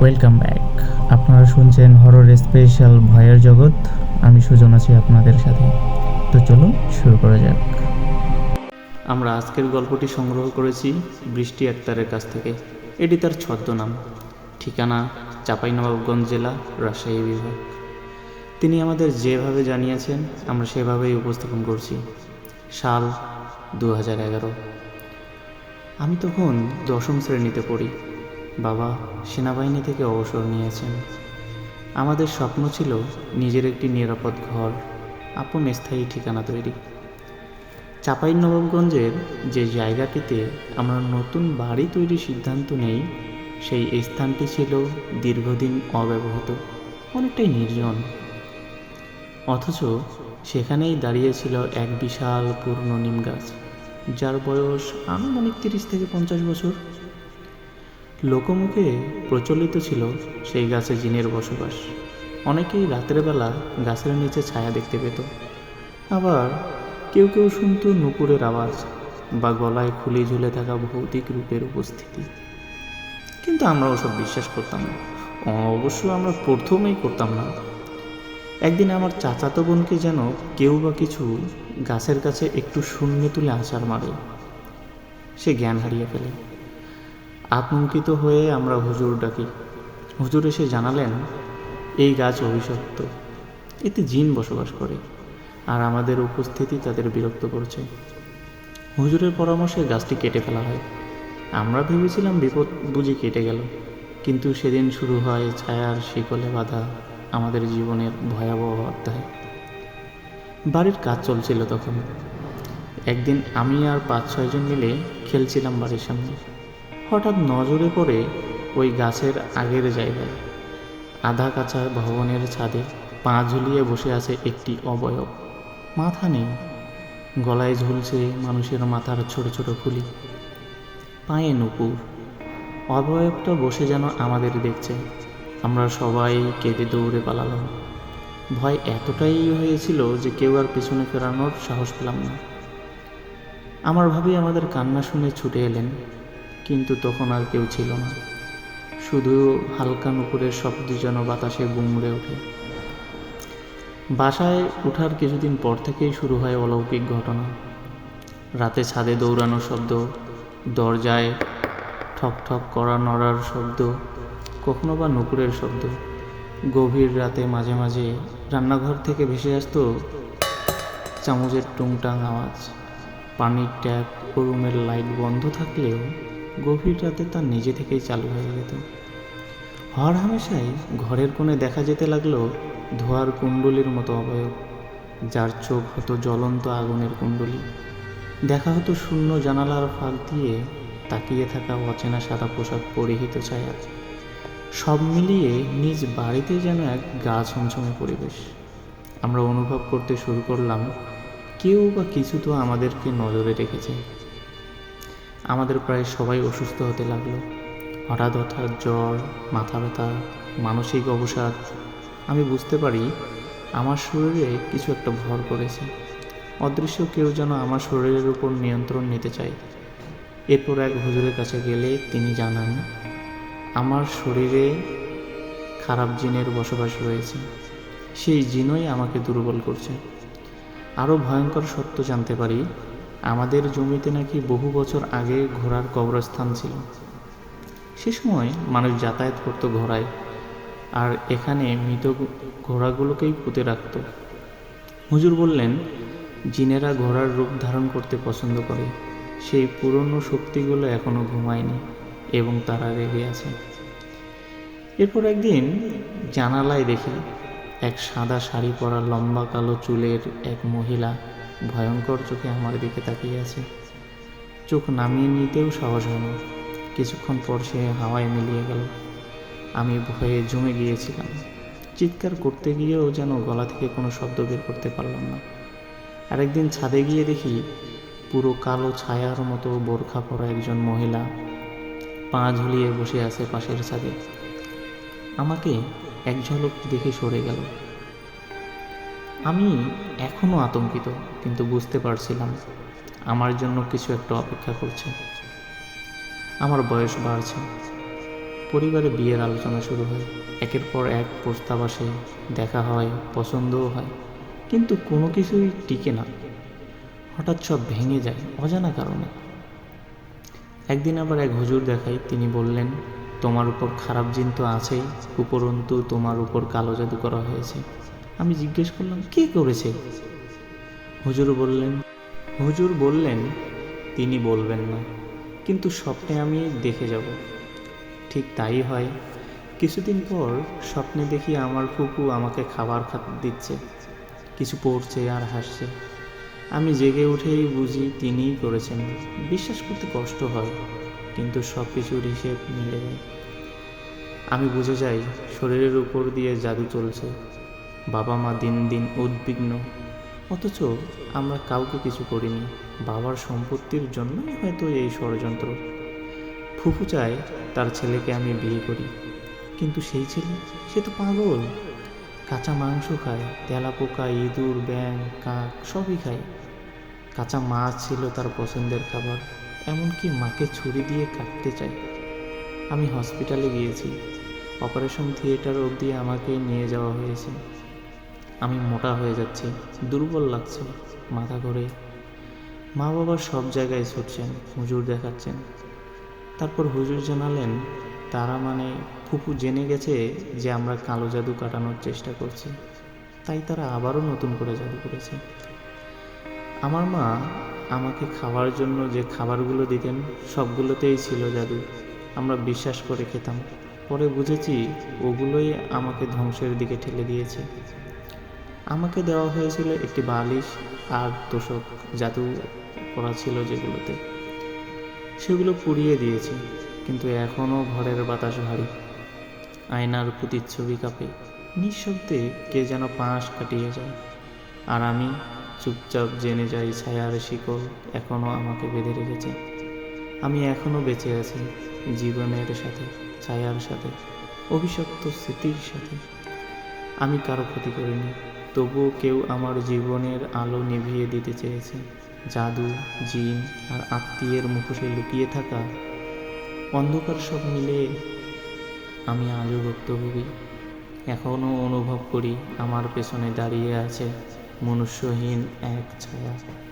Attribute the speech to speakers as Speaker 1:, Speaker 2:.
Speaker 1: Welcome back আপনারা শুনছেন horror special ভয়ের জগৎ আমি সুজন আছি আপনাদের সাথে। তো চলুন শুরু করা যাক। আমরা আজকের গল্পটি সংগ্রহ করেছি বৃষ্টি আক্তারের কাছ থেকে। এটি তার ছদ্মনাম। ঠিকানা চাঁপাইনবাবগঞ্জ জেলা, রাজশাহী বিভাগ। তিনি আমাদের যেভাবে জানিয়েছেন, আমরা সেভাবেই উপস্থাপন করছি। সাল দু হাজার এগারো। আমি তখন দশম শ্রেণীতে পড়ি। বাবা সেনাবাহিনী থেকে অবসর নিয়েছেন। আমাদের স্বপ্ন ছিল নিজের একটি নিরাপদ ঘর, আপন স্থায়ী ঠিকানা তৈরি। চাপাই নবাবগঞ্জের যে জায়গাটিতে আমরা নতুন বাড়ি তৈরির সিদ্ধান্ত নেই, সেই স্থানটি ছিল দীর্ঘদিন অব্যবহৃত, অনেকটাই নির্জন। অথচ সেখানেই দাঁড়িয়েছিল এক বিশাল পুরনো নিম গাছ যার বয়স আনুমানিক তিরিশ থেকে পঞ্চাশ বছর। লোকমুখে প্রচলিত ছিল সেই গাছে জিনের বসবাস। অনেকেই রাতের বেলা গাছের নিচে ছায়া দেখতে পেত। আবার কেউ কেউ শুনত নুপুরের আওয়াজ বা গলায় খুলি ঝুলে থাকা ভৌতিক রূপের উপস্থিতি। কিন্তু আমরা ওসব বিশ্বাস করতাম না। অবশ্য আমরা প্রথমেই করতাম না। একদিন আমার চাচাতো বোনকে যেন কেউ বা কিছু গাছের কাছে একটু শূন্য তুলে আছাড় মারে। সে জ্ঞান হারিয়ে ফেলে। আতঙ্কিত হয়ে আমরা হুজুর ডাকি। হুজুর এসে জানালেন, এই গাছ অভিশপ্ত। এতে জিন বসবাস করে আর আমাদের উপস্থিতি তাদের বিরক্ত করছে। হুজুরের পরামর্শে গাছটি কেটে ফেলা হয়। আমরা ভেবেছিলাম বিপদ বুঝি কেটে গেল, কিন্তু সেদিন শুরু হয় ছায়ার শিকলে বাঁধা আমাদের জীবনের ভয়াবহ অধ্যায়। বাড়ির কাজ চলছিল তখন। একদিন আমি আর পাঁচ ছয়জন মিলে খেলছিলাম বাড়ির সামনে। হঠাৎ নজরে পড়ে ওই গাছের আগের জায়গায়। আধা কাঁচা ভবনের ছাদে পা ঝুলিয়ে বসে আছে একটি অবয়ব। মাথা নেই। গলায় ঝুলছে মানুষের মাথার ছোট ছোট খুলি। পায়ে নুপুর। অবয়বটা বসে যেন আমাদের দেখছে। আমরা সবাই কেঁদে দৌড়ে পালালাম। ভয় এতটাই হয়েছিল যে কেউ আর পেছনে ফেরানোর সাহস পেলাম না। আমার ভাবি আমাদের কান্না শুনে ছুটে এলেন। কিন্তু তখন আর কেউ ছিল না। শুধু হালকা নুপুরের শব্দ যেন বাতাসে গুমড়ে ওঠে। বাসায় ওঠার কিছুদিন পর থেকেই শুরু হয় অলৌকিক ঘটনা। রাতে ছাদে দৌড়ানোর শব্দ, দরজায় ঠক ঠক করা নড়ার শব্দ, কখনো বা নুপুরের শব্দ। গভীর রাতে মাঝে মাঝে রান্নাঘর থেকে ভেসে আসতো চামচের টুংটাং আওয়াজ। পানির ট্যাপ ও রুমের লাইট বন্ধ থাকলেও গভীর রাতে তা নিজে থেকেই চালু হয়ে যেত। হর হামেশাই ঘরের কোণে দেখা যেতে লাগল ধোয়ার কুণ্ডলির মতো অবয়ব, যার চোখ হতো জ্বলন্ত আগুনের কুণ্ডলি। দেখা হতো শূন্য জানালার ফাঁক দিয়ে তাকিয়ে থাকা অচেনা সাদা পোশাক পরিহিত ছায়া সব মিলিয়ে নিজ বাড়িতে যেন এক গা ছমছমে পরিবেশ। আমরা অনুভব করতে শুরু করলাম, কেউ বা কিছু তো আমাদেরকে নজরে রেখেছে। আমাদের প্রায় সবাই অসুস্থ হতে লাগল। হঠাৎ হঠাৎ জ্বর, মাথা ব্যথা, মানসিক অবসাদ। আমি বুঝতে পারি আমার শরীরে কিছু একটা ভর করেছে অদৃশ্য কেউ যেন আমার শরীরের উপর নিয়ন্ত্রণ নিতে চায়। এরপর এক হুজুরের কাছে গেলে তিনি জানান, আমার শরীরে খারাপ জিনের বসবাস রয়েছে। সেই জিনই আমাকে দুর্বল করছে। আরও ভয়ঙ্কর সত্য জানতে পারি আমাদের জমিতে নাকি বহু বছর আগে ঘোড়ার কবরস্থান ছিল। সে সময় মানুষ যাতায়াত করতো ঘোড়ায় আর এখানে মৃত ঘোড়াগুলোকেই পুঁতে রাখত। হুজুর বললেন, জিনেরা ঘোড়ার রূপ ধারণ করতে পছন্দ করে। সেই পুরনো শক্তিগুলো এখনও ঘুমায়নি এবং তারা রেগে আছে। এরপর একদিন জানালায় দেখি এক সাদা শাড়ি পরা লম্বা কালো চুলের এক মহিলা ভয়ঙ্কর চোখে আমার দিকে তাকিয়ে আছে। চোখ নামিয়ে নিতেও সাহস হয় না। কিছুক্ষণ পর সে হাওয়ায় মিলিয়ে গেল। আমি ভয়ে জমে গিয়েছিলাম। চিৎকার করতে গিয়েও যেন গলা থেকে কোনো শব্দ বের করতে পারলাম না। আরেকদিন ছাদে গিয়ে দেখি পুরো কালো ছায়ার মতো বোরখা পরা একজন মহিলা পা ঝুলিয়ে বসে আছে পাশের ছাদে। আমাকে এক ঝলক দেখে সরে গেল। আমি এখনও আতঙ্কিত, কিন্তু বুঝতে পারছিলাম আমার জন্য কিছু একটা অপেক্ষা করছে। আমার বয়স বাড়ছে। পরিবারে বিয়ের আলোচনা শুরু হয়। একের পর এক প্রস্তাব আসে, দেখা হয়, পছন্দও হয়, কিন্তু কোনো কিছুই টিকে না। হঠাৎ সব ভেঙে যায়, অজানা কারণে। একদিন আবার এক হুজুর দেখাই তিনি বললেন, তোমার উপর খারাপ জিন তো আছেই, উপরন্তু তোমার উপর কালো জাদু করা হয়েছে। আমি জিজ্ঞেস করলাম, কে করেছে? হুজুর বললেন হুজুর বললেন, তিনি বলবেন না, কিন্তু স্বপ্নে আমি দেখে যাব। ঠিক তাই হয়। কিছুদিন পর স্বপ্নে দেখি আমার ফুপু আমাকে খাবার খাতে দিচ্ছে, কিছু পড়ছে আর হাসছে। আমি জেগে উঠেই বুঝি তিনিই করেছেন। বিশ্বাস করতে কষ্ট হয়, কিন্তু সব কিছুর হিসেব মিলে যায়। আমি বুঝে যাই, শরীরের উপর দিয়ে জাদু চলছে। বাবা মা দিন দিন উদ্বিগ্ন। অথচ আমরা কাউকে কিছু করিনি। বাবার সম্পত্তির জন্যই হয়তো এই ষড়যন্ত্র। ফুফু চায় তার ছেলেকে আমি বিয়ে করি। কিন্তু সেই ছেলে, সে তো পাগল। কাঁচা মাংস খায় তেলাপোকা ইঁদুর ব্যাং কাক, সবই খায়। কাঁচা মাছ ছিল তার পছন্দের খাবার। এমনকি মাকে ছুরি দিয়ে কাটতে চায়। আমি হসপিটালে গিয়েছি। অপারেশন থিয়েটার অবধি আমাকে নিয়ে যাওয়া হয়েছে। আমি মোটা হয়ে যাচ্ছি, দুর্বল লাগছে মাথা ঘুরে। মা বাবা সব জায়গায় ছুটছেন, হুজুর দেখাচ্ছেন। তারপর হুজুর জানালেন, তারা মানে ফুপু জেনে গেছে যে আমরা কালো জাদু কাটানোর চেষ্টা করছি। তাই তারা আবারও নতুন করে জাদু করেছে। আমার মা আমাকে খাওয়ার জন্য যে খাবারগুলো দিতেন, সবগুলোতেই ছিল জাদু। আমরা বিশ্বাস করে খেতাম। পরে বুঝেছি ওগুলোই আমাকে ধ্বংসের দিকে ঠেলে দিয়েছে। আমাকে দেওয়া হয়েছিল একটি বালিশ আর তোষক জাদু করা ছিল যেগুলোতে। সেগুলো পুড়িয়ে দিয়েছি, কিন্তু এখনও ঘরের বাতাস ভারী। আয়নার প্রতিচ্ছবি কাঁপে। নিঃশব্দে কে যেন পাশ কাটিয়ে যায়। আর আমি চুপচাপ জেনে যাই ছায়ার শিকল এখনও আমাকে বেঁধে রেখেছে। আমি এখনও বেঁচে আছি জীবনের সাথে, ছায়ার সাথে, অভিশপ্ত স্মৃতির সাথে। আমি কারও ক্ষতি করিনি। তবুও কেউ আমার জীবনের আলো নিভিয়ে দিতে চেয়েছে। জাদু, জিন আর আত্মীয়ের মুখোশে লুকিয়ে থাকা অন্ধকার সব মিলে আমি আজও ভুক্তভোগী। এখনও অনুভব করি আমার পেছনে দাঁড়িয়ে আছে মনুষ্যহীন এক ছায়া।